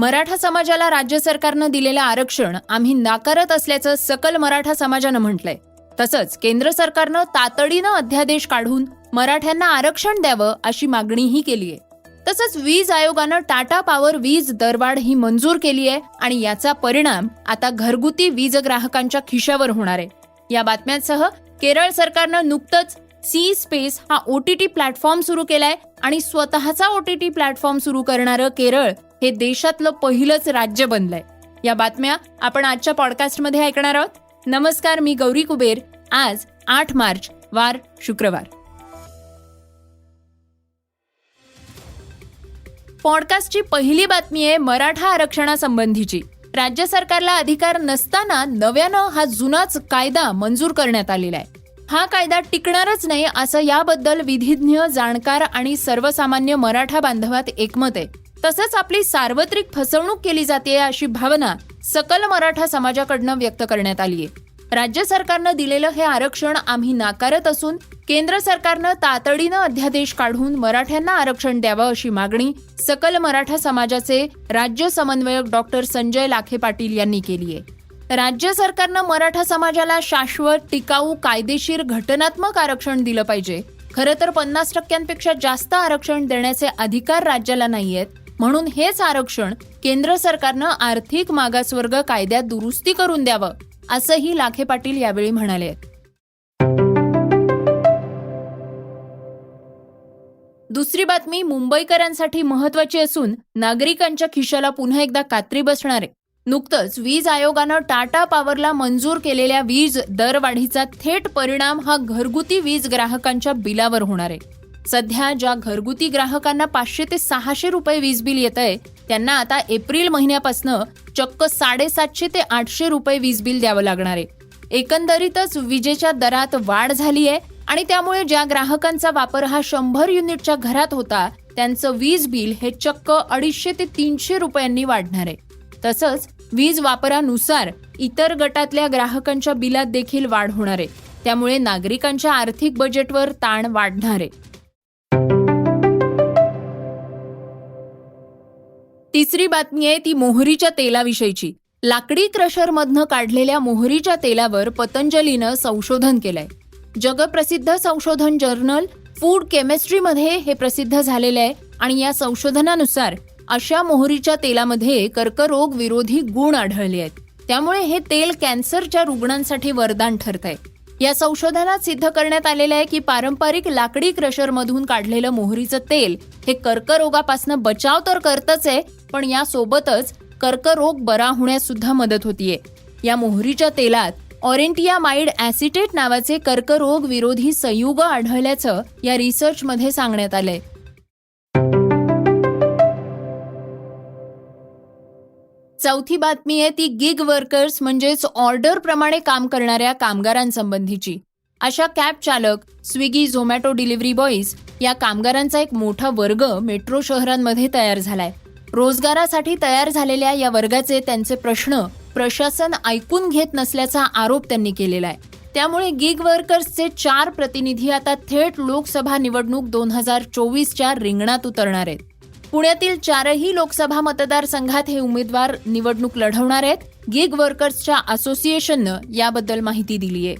मराठा समाजाला राज्य सरकारनं दिलेलं आरक्षण आम्ही नाकारत असल्याचं सकल मराठा समाजानं म्हटलंय. तसंच केंद्र सरकारनं तातडीनं अध्यादेश काढून मराठ्यांना आरक्षण द्यावं अशी मागणीही केली आहे तसंच वीज आयोगानं टाटा पॉवर वीज दरवाढ ही मंजूर केली आहे आणि याचा परिणाम आता घरगुती वीज ग्राहकांच्या खिशावर होणार आहे. या बातम्यांसह केरळ सरकारनं नुकतंच सी स्पेस हा ओटीटी प्लॅटफॉर्म सुरू केलाय आणि स्वतःचा ओटीटी प्लॅटफॉर्म सुरू करणारं केरळ हे देशातलं पहिलंच राज्य बनलंय. या बातम्या आपण आजच्या पॉडकास्टमध्ये ऐकणार आहोत. नमस्कार मी गौरी कुबेर. आज आठ मार्च वार शुक्रवार. पॉडकास्टची पहिली बातमी आहे मराठा आरक्षणासंबंधीची. राज्य सरकारला अधिकार नसताना नव्यानं हा जुनाच कायदा मंजूर करण्यात आलेला आहे. हा कायदा टिकणारच नाही असं याबद्दल विधिज्ञ जाणकार आणि सर्वसामान्य मराठा बांधवात एकमत आहे. तसंच आपली सार्वत्रिक फसवणूक केली जाते अशी भावना सकल मराठा समाजाकडनं व्यक्त करण्यात आली आहे राज्य सरकारनं दिलेलं हे आरक्षण आम्ही नाकारत असून केंद्र सरकारनं तातडीनं अध्यादेश काढून मराठ्यांना आरक्षण द्यावं अशी मागणी सकल मराठा समाजाचे राज्य समन्वयक डॉक्टर संजय लाखे पाटील यांनी केली आहे राज्य सरकारनं मराठा समाजाला शाश्वत टिकाऊ कायदेशीर घटनात्मक आरक्षण दिलं पाहिजे. खरं तर पन्नास टक्क्यांपेक्षा जास्त आरक्षण देण्याचे अधिकार राज्याला नाही आहेत म्हणून हेच आरक्षण केंद्र सरकारनं आर्थिक मागासवर्ग कायद्यात दुरुस्ती करून द्यावं असंही लाखे पाटील यावेळी म्हणाले. दुसरी बातमी मुंबईकरांसाठी महत्वाची असून नागरिकांच्या खिशाला पुन्हा एकदा कात्री बसणार. आहे नुकतंच वीज आयोगानं टाटा पॉवरला मंजूर केलेल्या वीज दरवाढीचा थेट परिणाम हा घरगुती वीज ग्राहकांच्या बिलावर होणार आहे. सध्या ज्या घरगुती ग्राहकांना पाचशे ते सहाशे रुपये वीज बिल येत आहे त्यांना आता एप्रिल महिन्यापासून चक्क साडेसातशे ते आठशे रुपये वीज बिल द्यावं लागणार आहे. एकंदरीतच विजेच्या दरात वाढ झाली आहे आणि त्यामुळे ज्या ग्राहकांचा वापर हा शंभर युनिटच्या घरात होता त्यांचं वीज बिल हे चक्क अडीचशे ते तीनशे रुपयांनी वाढणार आहे. तसंच वीज वापरानुसार इतर गटातल्या ग्राहकांच्या बिलात देखील वाढ होणार आहे. त्यामुळे नागरिकांच्या आर्थिक बजेटवर ताण वाढणार आहे. तिसरी बातमी आहे ती मोहरीच्या तेलाविषयीची. लाकडी क्रशरमधनं काढलेल्या मोहरीच्या तेलावर पतंजलीनं संशोधन केलंय. जगप्रसिद्ध संशोधन जर्नल फूड केमिस्ट्रीमध्ये हे प्रसिद्ध झालेलं आहे आणि या संशोधनानुसार अशा मोहरीच्या तेलामध्ये कर्करोग विरोधी गुण आढळले आहेत. त्यामुळे हे तेल कॅन्सरच्या रुग्णांसाठी वरदान ठरत आहे या संशोधनात सिद्ध करण्यात आलेलं आहे की पारंपरिक लाकडी क्रशरमधून काढलेलं मोहरीचं तेल हे कर्करोगापासून बचाव तर करतच आहे पण यासोबतच कर्करोग बरा होण्यास सुद्धा मदत होतीये. या मोहरीच्या तेलात ऑरेंटियामाइड ऍसिटेट नावाचे कर्करोग विरोधी संयुग आढळल्याचं या रिसर्चमध्ये सांगण्यात आलंय. चौथी बातमी आहे ती गिग वर्कर्स म्हणजेच ऑर्डर प्रमाणे काम करणाऱ्या कामगारांसंबंधीची. अशा कॅब चालक स्विगी झोमॅटो डिलिव्हरी बॉईज या कामगारांचा एक मोठा वर्ग मेट्रो शहरांमध्ये तयार झालाय. रोजगारासाठी तयार झालेल्या या वर्गाचे त्यांचे प्रश्न प्रशासन ऐकून घेत नसल्याचा आरोप त्यांनी केलेला आहे. त्यामुळे गिग वर्कर्सचे चार प्रतिनिधी आता थेट लोकसभा निवडणूक दोन हजार चोवीसच्या रिंगणात उतरणार आहेत. पुण्यातील चारही लोकसभा मतदारसंघात हे उमेदवार निवडणूक लढवणार आहेत. गिग वर्कर्सच्या असोसिएशननं याबद्दल माहिती दिली आहे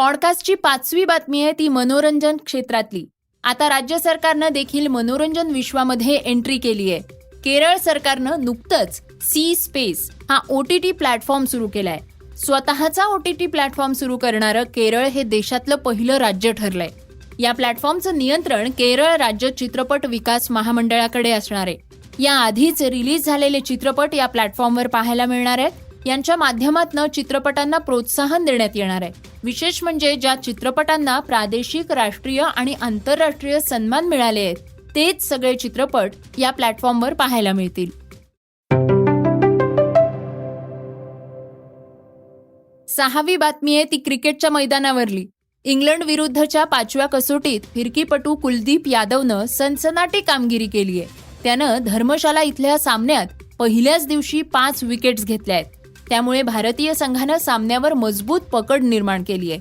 पॉडकास्टची पाचवी बातमी आहे ती मनोरंजन क्षेत्रातली. आता राज्य सरकारनं देखील मनोरंजन विश्वामध्ये एंट्री केली आहे. केरळ सरकारनं नुकतंच सी स्पेस हा ओ टी टी प्लॅटफॉर्म सुरू केलाय. स्वतःचा ओ टी टी प्लॅटफॉर्म सुरू करणारं केरळ हे देशातलं पहिलं राज्य ठरलंय. या प्लॅटफॉर्मचं नियंत्रण केरळ राज्य चित्रपट विकास महामंडळाकडे असणार आहे. या आधीच रिलीज झालेले चित्रपट या प्लॅटफॉर्मवर पाहायला मिळणार आहेत. यांच्या माध्यमातून चित्रपटांना प्रोत्साहन देण्यात येणार आहे. विशेष म्हणजे ज्या चित्रपटांना प्रादेशिक राष्ट्रीय आणि आंतरराष्ट्रीय सन्मान मिळाले आहेत तेच सगळे चित्रपट या प्लॅटफॉर्मवर पाहायला मिळतील. सहावी बातमी आहे ती क्रिकेटच्या मैदानावरली. इंग्लंड विरुद्धच्या पाचव्या कसोटीत फिरकीपटू कुलदीप यादवनं सनसनाटी कामगिरी केली आहे त्यानं धर्मशाला इथल्या सामन्यात पहिल्याच दिवशी पाच विकेट्स घेतल्या आहेत. त्यामुळे भारतीय संघानं सामन्यावर मजबूत पकड निर्माण केली आहे.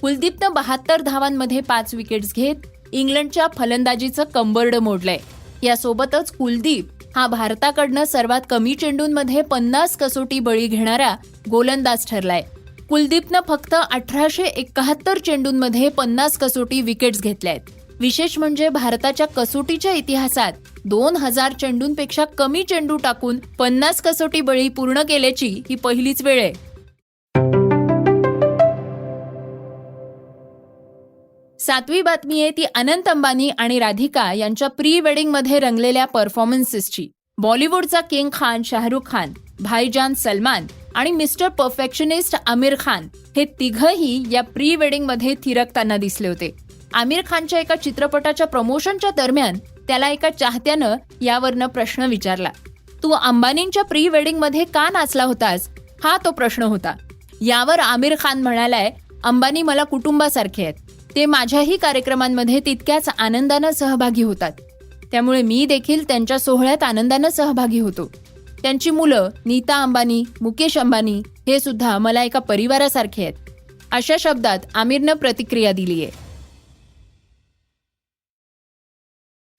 कुलदीपनं बहात्तर धावांमध्ये पाच विकेट्स घेत इंग्लंडच्या फलंदाजीचं कंबरड मोडलंय. यासोबतच कुलदीप हा भारताकडनं सर्वात कमी चेंडूंमध्ये पन्नास कसोटी बळी घेणारा गोलंदाज ठरलाय. कुलदीपनं फक्त अठराशे एकाहत्तर चेंडूंमध्ये पन्नास कसोटी विकेट्स घेतल्या आहेत विशेष म्हणजे भारताच्या कसोटीच्या इतिहासात दोन हजार चेंडूंपेक्षा कमी चेंडू टाकून पन्नास कसोटी बळी पूर्ण केल्याची ही पहिलीच वेळ आहे. सातवी बातमी आहे ती अनंत अंबानी आणि राधिका यांच्या प्री वेडिंगमध्ये रंगलेल्या परफॉर्मन्सेसची. बॉलिवूडचा किंग खान शाहरुख खान भाईजान सलमान आणि मिस्टर परफेक्शनिस्ट आमिर खान हे तिघही या प्री वेडिंगमध्ये थिरकताना दिसले होते. आमिर खानच्या एका चित्रपटाच्या प्रमोशनच्या दरम्यान त्याला एका चाहत्यानं यावरनं प्रश्न विचारला तू अंबानींच्या प्री वेडिंगमध्ये का नाचला होतास? हा तो प्रश्न होता. यावर आमिर खान म्हणालाय अंबानी मला कुटुंबासारखे आहेत. ते माझ्याही कार्यक्रमांमध्ये तितक्याच आनंदानं सहभागी होतात. त्यामुळे मी देखील त्यांच्या सोहळ्यात आनंदानं सहभागी होतो. त्यांची मुलं नीता अंबानी मुकेश अंबानी हे सुद्धा मला एका परिवारासारखे आहेत. अशा शब्दात आमिरनं प्रतिक्रिया दिली आहे